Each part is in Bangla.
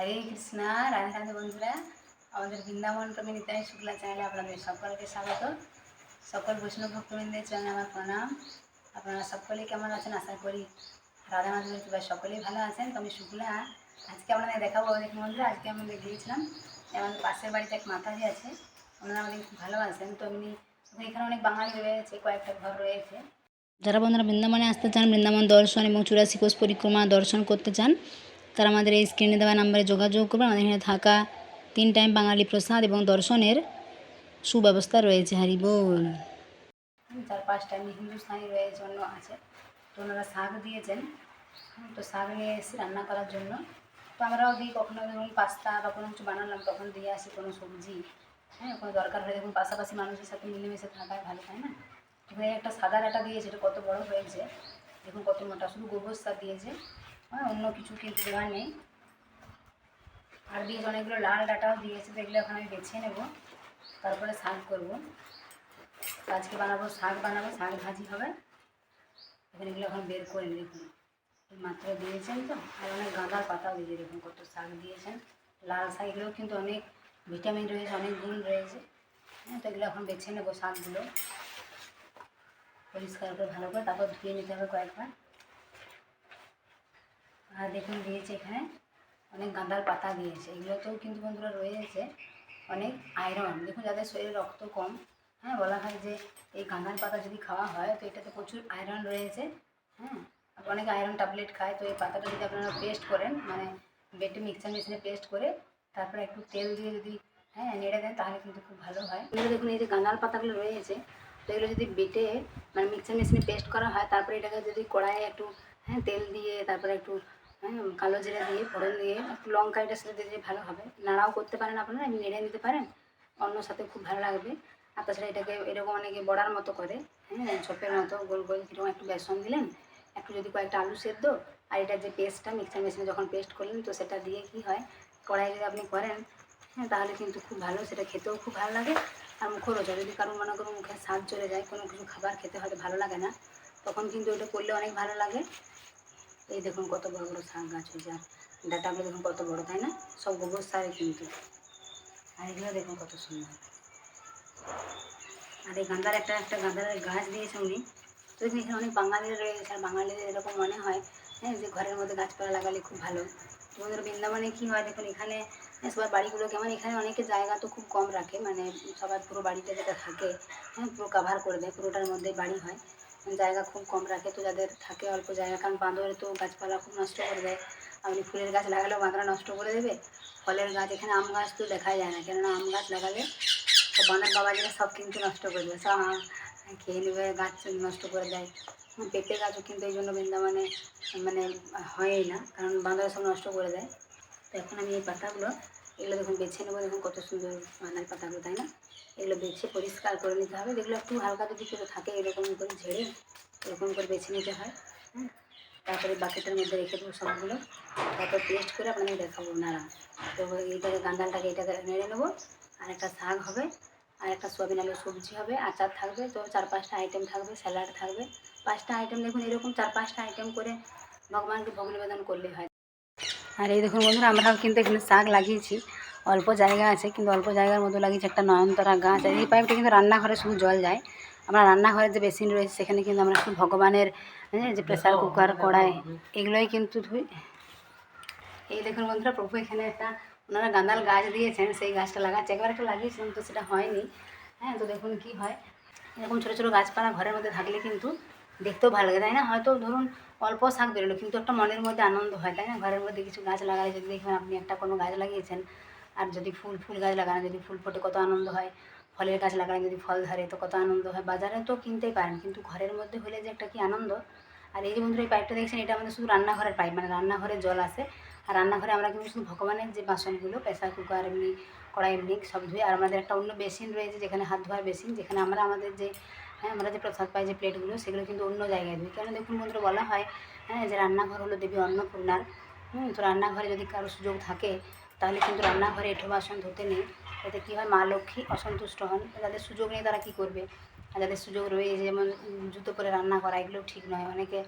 হরে কৃষ্ণা, রাধে রাধে বন্ধুরা। আমাদের বৃন্দাবন কবি নিতাই শুক্লা চ্যানেলে আপনাদের সকলকে স্বাগত। সকল বৈষ্ণব ভক্তবৃন্দের চ্যানেলে আমার প্রণাম। আপনারা সকলেই কেমন আছেন? আশা করি রাধা মাধবের কৃপায় সকলেই ভালো আছেন। তো আমি শুক্লা, আজকে আপনাদের দেখাবো দেখুন বন্ধুরা। আজকে আমাদের গিয়েছিলাম আমাদের পাশের বাড়িতে এক মাতাজি আছে। ওনারা আমাদের খুব ভালোবাসেন তো এমনি এখানে অনেক বাঙালি রয়েছে কয়েকটা ঘর রয়েছে। যারা বন্ধুরা বৃন্দাবনে আসতে চান, বৃন্দাবন দর্শন এবং চুরাশি কোষ পরিক্রমা দর্শন করতে চান তারা আমাদের এই স্ক্রিনে দেওয়া নাম্বারে যোগাযোগ করবেন। আমাদের এখানে থাকা তিন টাইম বাঙালি প্রসাদ এবং দর্শনের সুব্যবস্থা রয়েছে। হারি চার পাঁচ টাইম হিন্দুস্তানি রয়েছে, অন্য আছে। তো ওনারা শাক দিয়েছেন। তো শাক নিয়ে এসেছি রান্না করার জন্য। তো আমরাও দিই কখনো ধরুন পাস্তা বা কোনো কিছু বানালাম, তখন দিয়ে আসি কোনো সবজি। হ্যাঁ কোনো দরকার হলে দেখুন পাশাপাশি মানুষের সাথে মিলেমিশে থাকায় ভালো, তাই না? এখানে একটা সাদা ডাটা দিয়েছে, এটা কত বড় হয়েছে। দেখুন কত মোটা, শুধু গোবর সার দিয়েছে। হ্যাঁ অন্য কিছু কিন্তু দেওয়া নেই। আর দিয়েছে অনেকগুলো লাল ডাটাও দিয়েছে দেখলে ওখানে আমি বেছে নেব, তারপরে শাক করব। আজকে বানাবো শাক বানাবো, শাক ভাজি হবে। এখানে এগুলো এখন বের করে দেখুন মাত্র দিয়েছেন তো, আর অনেক গাঁদার পাতাও দিয়ে দেখুন কত শাক দিয়েছেন। লাল শাক, এগুলোও কিন্তু অনেক ভিটামিন রয়েছে, অনেক গুণ রয়েছে। হ্যাঁ তো এগুলো এখন বেছে নেব শাকগুলো। পরিষ্কার করে ভালো করে, তারপর ধুয়ে নিতে হবে কয়েকবার। আর দেখুন দিয়েছে এখানে অনেক গাঁদার পাতা দিয়েছে। এগুলোতেও কিন্তু বন্ধুরা রয়েছে অনেক আয়রন দেখুন যাদের শরীরে রক্ত কম হ্যাঁ বলা হয় যে এই গাঁদার পাতা যদি খাওয়া হয়, তো এটাতে প্রচুর আয়রন রয়েছে হ্যাঁ। অনেকে আয়রন ট্যাবলেট খায়, তো এই পাতাটা যদি আপনারা পেস্ট করেন মানে বেটে মিক্সার মেশিনে পেস্ট করে তারপরে একটু তেল দিয়ে যদি হ্যাঁ নেড়ে দেন, তাহলে কিন্তু খুব ভালো হয়। এগুলো দেখুন এই যে গাঁদার পাতাগুলো রয়েছে, তো এগুলো যদি বেটে মানে মিক্সার মেশিনে পেস্ট করা হয়, তারপরে এটাকে যদি কড়াইয়ে একটু হ্যাঁ তেল দিয়ে তারপরে একটু কালো জিরা দিয়ে, ফোড়ন দিয়ে, একটু লঙ্কা এটার সাথে দিলে ভালো হবে। নাড়াও করতে পারেন আপনারা, এমনি নেড়ে নিতে পারেন। অন্য সাথে খুব ভালো লাগবে। আর তাছাড়া এটাকে এরকম অনেকে বড়ার মতো করে হ্যাঁ ছোপের মতো গোল গোল এরকম একটু বেসন দিলেন, একটু যদি কয়েকটা আলু সেদ্ধ, আর এটার যে পেস্টটা মিক্সার মেশিনে যখন পেস্ট করলেন, তো সেটা দিয়ে কি হয় কড়াই যদি আপনি করেন হ্যাঁ তাহলে কিন্তু খুব ভালো, সেটা খেতেও খুব ভালো লাগে। আর মুখরোচক, যদি কারও মনে করুন মুখে স্বাদ চলে যায়, কোনো কিছু খাবার খেতে হয়তো ভালো লাগে না, তখন কিন্তু ওটা করলে অনেক ভালো লাগে। এই দেখুন কত বড় বড় শাক গাছ হয়েছে আর ডাটাগুলো দেখুন কত বড় তাই না? সব গোবর সারে কিন্তু। আর এগুলো দেখুন কত সুন্দর। আর এই গাঁদার একটা একটা গাঁদার গাছ দিয়েছে উনি। তো এখানে অনেক বাঙালির রয়েছে আর বাঙালিদের এরকম মনে হয় হ্যাঁ যে ঘরের মধ্যে গাছপালা লাগালে খুব ভালো। ওদের বৃন্দাবনে কী হয় দেখুন এখানে হ্যাঁ, সবার বাড়িগুলো কেমন? এখানে অনেকে জায়গা তো খুব কম রাখে মানে সবার পুরো বাড়িতে যেটা থাকে হ্যাঁ পুরো কাভার করে দেয় পুরোটার মধ্যে বাড়ি হয়। জায়গা খুব কম রাখে তো যাদের থাকে অল্প জায়গা, কারণ বাঁদরে তো গাছপালা খুব নষ্ট করে দেয়। আপনি ফুলের গাছ লাগালেও বাঁদরা নষ্ট করে দেবে। ফলের গাছ, এখানে আম গাছ তো দেখাই যায় না, কেননা আম গাছ লাগালে তো বানর বাবাজিরা সব কিন্তু নষ্ট করে দেবে। সব খেয়ে নেবে, গাছ নষ্ট করে দেয়। পেঁপে গাছও কিন্তু এই জন্য বৃন্দাবনে মানে হয়ই না, কারণ বাঁদরা সব নষ্ট করে দেয়। তো এখন আমি এই পাতাগুলো, এগুলো দেখুন বেছে নেব দেখুন কত সুন্দর বাঁধার পাতাগুলো, তাই না? এগুলো বেছে পরিষ্কার করে নিতে হবে। যেগুলো একটু হালকা যদি কেউ থাকে, এরকম করে ঝেড়ে এরকম করে বেছে নিতে হয় হ্যাঁ। তারপরে বাকেটের মধ্যে রেখে দেবো সবগুলো। তারপর পেস্ট করে আপনাকে দেখাবো নাড়া তো এইটাকে গান্দালটাকে এটাকে নেড়ে নেব। আর একটা শাক হবে, আর একটা সোয়াবিন আলুর সবজি হবে, আচার থাকবে, তো চার পাঁচটা আইটেম থাকবে স্যালাড থাকবে। পাঁচটা আইটেম দেখুন, এরকম চার পাঁচটা আইটেম করে ভগবানকে ভোগ করলে হয়। আর এই দেখুন বন্ধুরা, আমরাও কিন্তু এখানে শাক লাগিয়েছি। অল্প জায়গা আছে কিন্তু অল্প জায়গার মধ্যে লাগিয়েছে একটা নয়নতরা গাছ। আর এই পাইপটা কিন্তু রান্নাঘরে শুধু জল যায়। আমরা রান্নাঘরের যে বেসিন রয়েছে সেখানে কিন্তু আমরা শুধু ভগবানের হ্যাঁ, যে প্রেসার কুকার কড়াই এগুলোই কিন্তু ধুই। এই দেখুন বন্ধুরা প্রভু এখানে একটা ওনারা গাঁদাল গাছ দিয়েছেন সেই গাছটা লাগাচ্ছে। একবার একটা লাগিয়েছিলাম তো সেটা হয়নি। হ্যাঁ তো দেখুন কি হয়। এরকম ছোটো ছোটো গাছপালা ঘরের মধ্যে থাকলে কিন্তু দেখতেও ভালো লাগে তাই না? হয়তো ধরুন অল্প শাক বেরোলো কিন্তু একটা মনের মধ্যে আনন্দ হয় তাই না? ঘরের মধ্যে কিছু গাছ লাগালে যদি দেখবেন আপনি একটা কোনো গাছ লাগিয়েছেন আর যদি ফুল ফুল গাছ লাগানো, যদি ফুল ফোটে কত আনন্দ হয়। ফলের গাছ লাগানো যদি ফল ধরে তো কত আনন্দ হয়। বাজারে তো কিনতেই পারেন, কিন্তু ঘরের মধ্যে হলে যে একটা কি আনন্দ। আর এই যে বন্ধুরা, এই পাইপটা দেখছেন, এটা আমাদের শুধু রান্নাঘরের পাইপ মানে রান্নাঘরে জল আসে আর রান্নাঘরে আমরা কিন্তু শুধু ভগবানের যে বাসনগুলো, প্রেসার কুকার এমনি, কড়াই এমনি সব ধুয়ে, আর আমাদের একটা অন্য বেসিন রয়েছে যেখানে হাত ধোয়ার বেসিন, যেখানে আমরা আমাদের যে হ্যাঁ আমরা যে প্রসাদ পাই যে প্লেটগুলো, সেগুলো কিন্তু অন্য জায়গায় ধুই। কেন দেখুন বন্ধুরা, বলা হয় হ্যাঁ যে রান্নাঘর হলো দেবী অন্নপূর্ণার। হুম, তো রান্নাঘরে যদি কারও সুযোগ থাকে তাহলে কিন্তু রান্নাঘরে এঁঠো বাসন ধুতে নেই। এতে কী হয়, মা লক্ষ্মী অসন্তুষ্ট হন। যাদের সুযোগ নেই তারা কী করবে? আর যাদের সুযোগ রয়েছে যেমন জুতো পরে রান্না করা এগুলো ঠিক নয়। অনেকে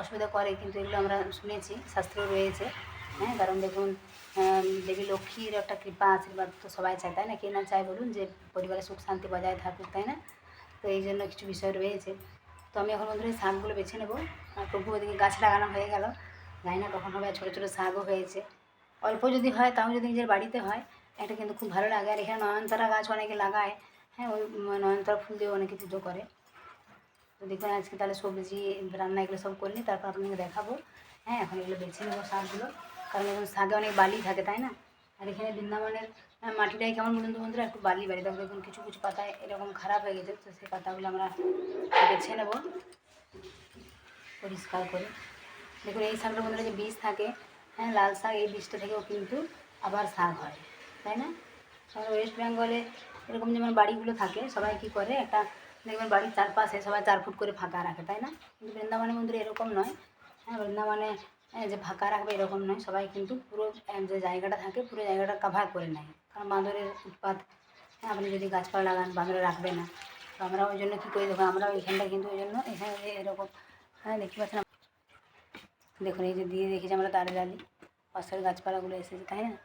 অসুবিধা করে, কিন্তু এগুলো আমরা শুনেছি শাস্ত্র রয়েছে। হ্যাঁ কারণ দেখুন দেবী লক্ষ্মীর একটা কৃপা, আশীর্বাদ তো সবাই চায়, তাই না? কে না চায় বলুন যে, পরিবারে সুখ শান্তি বজায় থাকুক, তাই না? তো এই জন্য কিছু বিষয় রয়েছে। তো আমি এখন বন্ধুরা শাকগুলো বেছে নেব। আর প্রভু ওদিকে গাছ লাগানো হয়ে গেল। জানি না কখন হবে ছোটো ছোটো শাকও হয়েছে। অল্প যদি হয় তাও যদি নিজের বাড়িতে হয় এটা কিন্তু খুব ভালো লাগে। আর এখানে নয়নতারা গাছ অনেকে লাগায়। হ্যাঁ ওই নয়নতারা ফুল দিয়ে অনেকে পুজো করে। তো দেখুন আজকে তাহলে সবজি রান্না এগুলো সব করলি তারপর আপনাকে দেখাবো। হ্যাঁ এখন এগুলো বেছে নেব শাকগুলো। কারণ এখন শাকে অনেক বালি থাকে তাই না? আর এখানে বৃন্দাবনের আহ, মাটিটাই কেমন বলুন তো বন্ধুরা একটু বালি বাড়ি দেখো দেখুন কিছু কিছু পাতা এরকম খারাপ হয়ে গেছে। তো সেই পাতাগুলো আমরা বেছে নেব। পরিষ্কার করে। দেখুন এই শাকটা বন্ধুরা যে বীজ থাকে হ্যাঁ লাল শাক এই বীজটা থেকেও কিন্তু আবার শাক হয়, তাই না? আমাদের ওয়েস্ট বেঙ্গলে এরকম যেমন বাড়িগুলো থাকে, সবাই কি করে একটা দেখবেন বাড়ির চারপাশে সবাই চার ফুট করে ফাঁকা রাখে, তাই না? কিন্তু বৃন্দাবনে মন্দিরে এরকম নয়। হ্যাঁ বৃন্দাবনে যে ফাঁকা রাখবে এরকম নয়। সবাই কিন্তু পুরো যে জায়গাটা থাকে, পুরো জায়গাটা কাভার করে নেয়। কারণ বাঁদরের উৎপাত হ্যাঁ আপনি যদি গাছপালা লাগান, বাঁদরে রাখবে না। তো আমরা ওই জন্য কী করি দেখো আমরা ওইখানটা কিন্তু ওই জন্য এখানে এরকম হ্যাঁ দেখতে পাচ্ছেন দেখুন, এই যে দিয়ে রেখেছি আমরা তারে ডালি পাশের গাছপালাগুলো এসেছে, তাই না?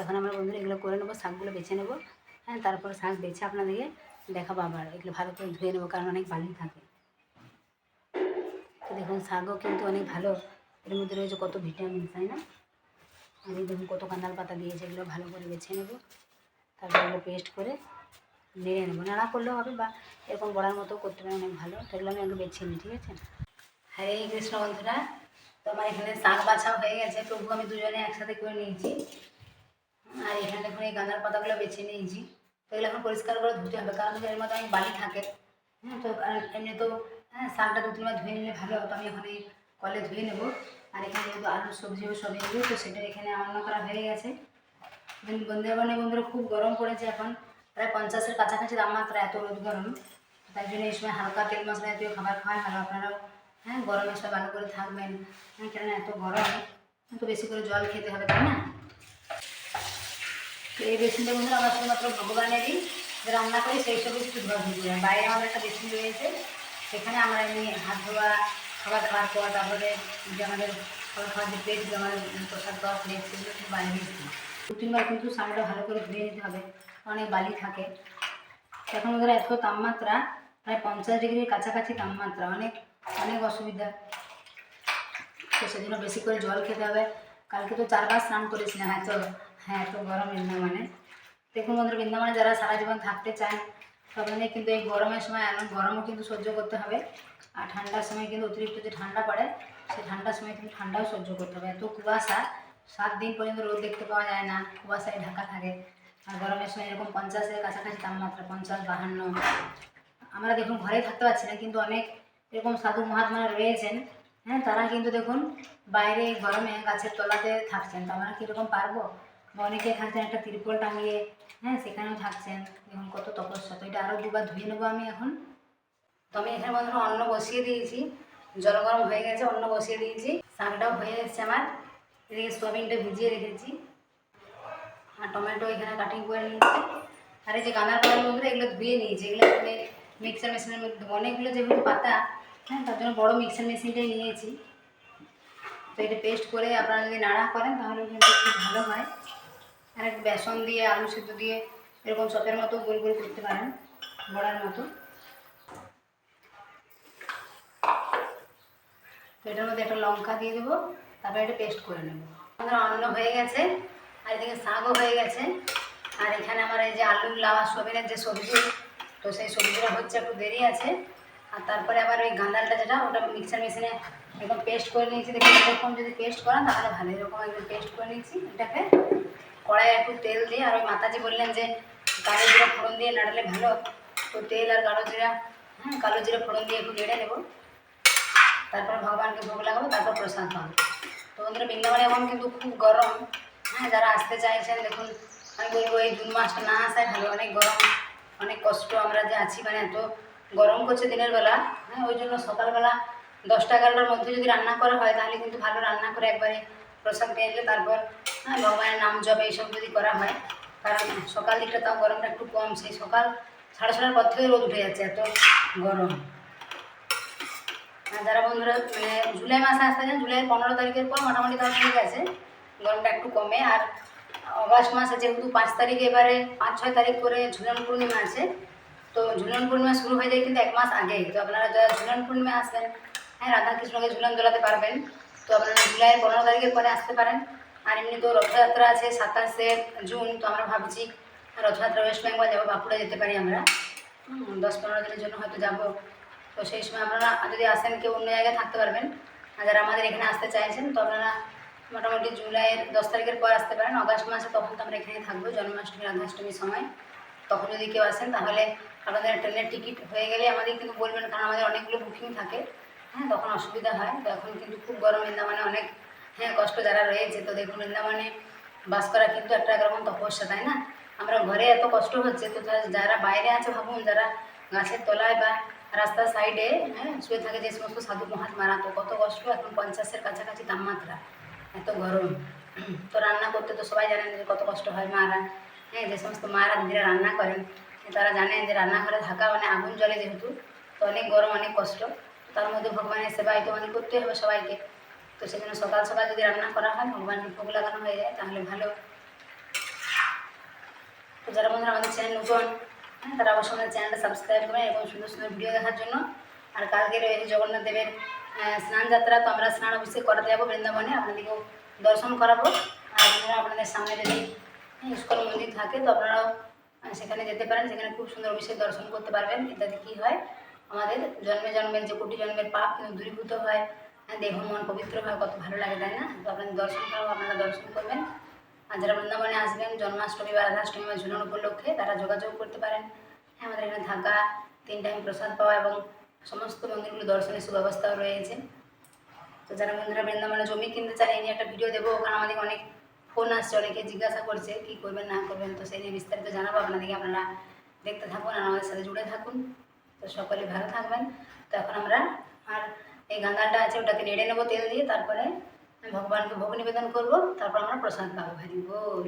এখন আমরা বন্ধুরা এগুলো করে নেব, শাকগুলো বেছে নেব। হ্যাঁ তারপর শাক বেছে আপনাদেরকে দেখাবো আবার। এগুলো ভালো করে ধুয়ে নেব, কারণ অনেক বালি থাকে। তো দেখুন, শাকও কিন্তু অনেক ভালো। এর মধ্যে রয়েছে কত ভিটামিন, তাই না? এই দেখুন, কত কান্দাল পাতা দিয়েছে, এগুলো ভালো করে বেছে নেব। তারপর এগুলো পেস্ট করে নেড়ে নেব। নাড়া করলেও হবে বা এরকম বড়ার মতো করতে পারে অনেক ভালো। তো এগুলো আমি আগে বেছে নিই, ঠিক আছে? হরে কৃষ্ণ বন্ধুরা তো আমার এখানে শাক বাছাও হয়ে গেছে প্রভু আমি দুজনে একসাথে করে নিয়েছি। আর এখানে দেখুন এই গাঁদার পাতাগুলো বেছে নিয়েছি। তো এগুলো এখন পরিষ্কার করে ধুতে হবে, কারণ এর মধ্যে অনেক বালি থাকে। হ্যাঁ তো এমনি তো হ্যাঁ শাকটা দু তিনবার ধুয়ে নিলে ভালো হতো, আমি এখন এই কলে ধুয়ে নেব। আর এখানে যেহেতু আলু, সবজি ও সবজি তো সেটা এখানে রান্না করা হয়ে গেছে। বন্ধুরা বন্ধুরা খুব গরম পড়েছে এখন। প্রায় পঞ্চাশের কাছাকাছি তাপমাত্রা, এত রোদ গরম। তাই জন্য এই সময় হালকা তেল মশলা জাতীয় খাবার খাওয়াই ভালো। আপনারাও হ্যাঁ গরমের সময় ভালো করে থাকবেন হ্যাঁ কেননা এত গরম একটু বেশি করে জল খেতে হবে, তাই না? তো এই বেসিনটা বন্ধুরা আমরা শুধুমাত্র ভগবানেরই যে রান্না করি, সেই সবই শুধু ধোয়া করি। বাইরে আমাদের একটা বেসিন রয়েছে, সেখানে আমরা এমনি হাত ধোয়া, খাবার খাওয়ার পর তারপরে যে আমাদের খাবার খাওয়ার যে প্লেটগুলো আমাদের প্রসাদ খাওয়ার প্লেট সেগুলো কিন্তু বাইরে দিই দু তিনবার কিন্তু সামনেটা ভালো করে ধুয়ে নিতে হবে, অনেক বালি থাকে। এখন ওদের এত তাপমাত্রা, প্রায় পঞ্চাশ ডিগ্রির কাছাকাছি তাপমাত্রা, অনেক অনেক অসুবিধা। তো সেজন্য বেশি করে জল খেতে হবে। কালকে তো চারবার স্নান করেছিলাম না হ্যাঁ তো হ্যাঁ এত গরম বৃন্দাবনে। দেখুন বন্ধুরা, বৃন্দাবনে যারা সারা জীবন থাকতে চান তাদের কিন্তু এই গরমের সময় এমন গরমও কিন্তু সহ্য করতে হবে। আর ঠান্ডার সময় কিন্তু অতিরিক্ত যে ঠান্ডা পড়ে সেই ঠান্ডার সময় কিন্তু ঠান্ডাও সহ্য করতে হবে। এত কুয়াশা, সাত দিন পর্যন্ত রোদ দেখতে পাওয়া যায় না, কুয়াশায় ঢাকা থাকে। আর গরমের সময় এরকম পঞ্চাশের কাছাকাছি তাপমাত্রা, পঞ্চাশ, বাহান্ন। আমরা দেখুন ঘরে থাকতে পারছি না, কিন্তু অনেক এরকম সাধু মহাত্মারা রয়েছেন হ্যাঁ তারা কিন্তু দেখুন বাইরে গরমে গাছের তলাতে থাকছেন। তো আমরা কীরকম পারব? অনেকে থাকছেন একটা তিরপল টাঙিয়ে হ্যাঁ সেখানেও থাকছেন। দেখুন কত তপস্যা। তো এটা আরও দুবার ধুয়ে নেব আমি এখন। তো আমি এখানে বন্ধুরা অন্ন বসিয়ে দিয়েছি। জল গরম হয়ে গেছে, অন্ন বসিয়ে দিয়েছি। শাকটাও হয়ে এসেছে আমার। এদিকে সোয়াবিনটা ভিজিয়ে রেখেছি। আর টমেটো এখানে কাটিং করে নিয়েছি। আর এই যে গাঁদার পাতা এগুলো ধুয়ে নিয়েছি। এগুলো মিক্সার মেশিনের মধ্যে অনেকগুলো যেগুলো পাতা হ্যাঁ তার জন্য বড়ো মিক্সার মেশিনটাই নিয়েছি। তো এটা পেস্ট করে আপনারা যদি নাড়া করেন, তাহলে কিন্তু খুব ভালো হয়। আর একটু বেসন দিয়ে, আলু সেদ্ধ দিয়ে এরকম চপের মতো গোল গোল করতে পারেন, বড়ার মতো। এটার মধ্যে একটা লঙ্কা দিয়ে দেবো, তারপরে এটা পেস্ট করে নেব। আমাদের অন্ন হয়ে গেছে, আর এদিকে শাকও হয়ে গেছে। আর এখানে আমার এই যে আলু লাউ সবিনের যে সবজি, তো সেই সবজিটা হচ্ছে, একটু দেরি আছে। আর তারপরে আবার ওই গাঁদালটা যেটা, ওটা মিক্সার মেশিনে একদম পেস্ট করে নিয়েছি। দেখুন, এরকম যদি পেস্ট করেন, তাহলে ভালো। এরকম একদম পেস্ট করে নিয়েছি এটাকে। কড়াইয়ে একটু তেল দিয়ে, আর ওই মাতাজি বললেন যে কালো জিরা ফোড়ন দিয়ে নাড়ালে ভালো। তো তেল আর কালো জিরা হ্যাঁ কালো জিরা ফোড়ন দিয়ে একটু নেড়ে নেব। তারপর ভগবানকে ভোগ লাগাবো, তারপর প্রসাদ পাবো। তো বন্ধুরা, বৃন্দাবনে এখন কিন্তু খুব গরম। হ্যাঁ যারা আসতে চাইছেন, দেখুন, আমি বলব এই জুন মাসটা না আসায় ভালো। অনেক গরম, অনেক কষ্ট। আমরা যে আছি মানে এত গরম করছে দিনের বেলা হ্যাঁ ওই জন্য সকালবেলা দশটা এগারোটার মধ্যে যদি রান্না করা হয়, তাহলে কিন্তু ভালো রান্না করে একবারে প্রসাদ পেয়ে এলে তারপর হ্যাঁ ভগবানের নাম জপ এইসব যদি করা হয়, কারণ সকাল দিকটা তাও গরমটা একটু কম, সেই সকাল সাড়ে ছটার পর থেকে রোদ উঠে যাচ্ছে এত গরম। আর যারা বন্ধুরা মানে জুলাই মাসে আসতে চান জুলাইয়ের পনেরো তারিখের পর মোটামুটি তাও ঠিক আছে, গরমটা একটু কমে। আর অগাস্ট মাসে যেহেতু পাঁচ তারিখে, এবারে পাঁচ, ছয় তারিখ করে ঝুলন পূর্ণিমা আছে তো ঝুলন পূর্ণিমা শুরু হয়ে যায় কিন্তু এক মাস আগে। তো আপনারা যারা ঝুলন পূর্ণিমা আসবেন হ্যাঁ রাধাকৃষ্ণকে ঝুলন দোলাতে পারবেন। তো আপনারা জুলাই পনেরো তারিখের পরে আসতে পারেন। আর এমনি তো রথযাত্রা আছে, সাতাশে জুন, তো আমরা ভাবছি রথযাত্রা ওয়েস্ট বেঙ্গল যাব, বাঁকুড়া যেতে পারি আমরা। দশ পনেরো দিনের জন্য হয়তো যাব। তো সেই সময় আপনারা যদি আসেন, কেউ অন্য জায়গায় থাকতে পারবেন। আর যারা আমাদের এখানে আসতে চাইছেন, তো আপনারা মোটামুটি জুলাইয়ের দশ তারিখের পর আসতে পারেন। অগাস্ট মাসে তখন তো আমরা এখানে থাকব, জন্মাষ্টমী, রাধাষ্টমীর সময়। তখন যদি কেউ আসেন, তাহলে আপনাদের ট্রেনের টিকিট হয়ে গেলে আমাদের কিন্তু বলবেন, কারণ আমাদের অনেকগুলো বুকিং থাকে। হ্যাঁ তখন অসুবিধা হয়। তো এখন কিন্তু খুব গরম বৃন্দাবনে অনেক হ্যাঁ কষ্ট যারা রয়েছে, তো দেখুন বৃন্দাবনে বাস করা কিন্তু একটা একরকম তপস্যা, তাই না? আমরা ঘরে এত কষ্ট হচ্ছে, তো যারা বাইরে আছে, ভাবুন, যারা গাছের তলায় বা রাস্তার সাইডে হ্যাঁ শুয়ে থাকে যে সমস্ত সাধু মহাত্মারা, তো কত কষ্ট, এখন পঞ্চাশের কাছাকাছি তাপমাত্রা, এত গরম। তো রান্না করতে তো সবাই জানেন যে কত কষ্ট হয় মারা হ্যাঁ যে সমস্ত মারা দিদিরা রান্না করেন। তারা জানেন যে রান্নাঘরে থাকা মানে আগুন জ্বলে যেহেতু তো অনেক গরম অনেক কষ্ট। তার মধ্যে ভগবানের সেবাই তো মানে করতে হবে সবাইকে। তো সেজন্য সকাল সকাল যদি রান্না করা হয় ভগবানের ভোগ লাগানো হয়ে যায় তাহলে ভালো। তো যারা বন্ধুরা আমাদের চ্যানেল নতুন হ্যাঁ তারা অবশ্যই আমাদের চ্যানেলটা সাবস্ক্রাইব করবেন এবং সুন্দর সুন্দর ভিডিও দেখার জন্য। আর কালকে রয়েছে জগন্নাথ দেবের স্নান যাত্রা তো আমরা স্নান অভিষেক করাতে যাব বৃন্দাবনে। আপনাদেরকেও দর্শন করাবো। আর আপনারা আপনাদের সামনে যদি হ্যাঁ, ইস্কন মন্দির থাকে তো আপনারাও সেখানে যেতে পারেন সেখানে খুব সুন্দর অভিষেক দর্শন করতে পারবেন। এটাতে কী হয়? আমাদের জন্মে জন্মের যে কোটি জন্মের পাপ কিন্তু দূরীভূত হয়। হ্যাঁ, দেহ মন পবিত্র হয় কত ভালো লাগে তাই না? তো আপনাদের দর্শন করাবো আপনারা দর্শন করবেন। আর যারা বৃন্দাবনে আসবেন জন্মাষ্টমী বা রাধাষ্টমী বা ঝুলন উপলক্ষে তারা যোগাযোগ করতে পারেন। হ্যাঁ আমাদের এখানে থাকা তিন টাইম প্রসাদ পাওয়া এবং সমস্ত মন্দিরগুলো দর্শনের সুব্যবস্থাও রয়েছে। তো যারা বন্ধুরা বৃন্দাবনে জমি কিনতে চান এই নিয়ে একটা ভিডিও দেবো। ওখানে আমাদের অনেক ফোন আসছে, অনেকে জিজ্ঞাসা করছে, কী করবেন, না করবেন? তো সেই নিয়ে বিস্তারিত জানাব আপনাদেরকে, আপনারা দেখতে থাকুন আর আমাদের সাথে জুড়ে থাকুন। তো সকলে ভালো থাকবেন। তো এখন আমরা আর এই গাঙ্গালটা আছে, ওটাকে নেড়ে নেব তেল দিয়ে, তারপরে ভগবানকে ভোগ নিবেদন করব, তারপর আমরা প্রসাদ পাবো। ভাই বল।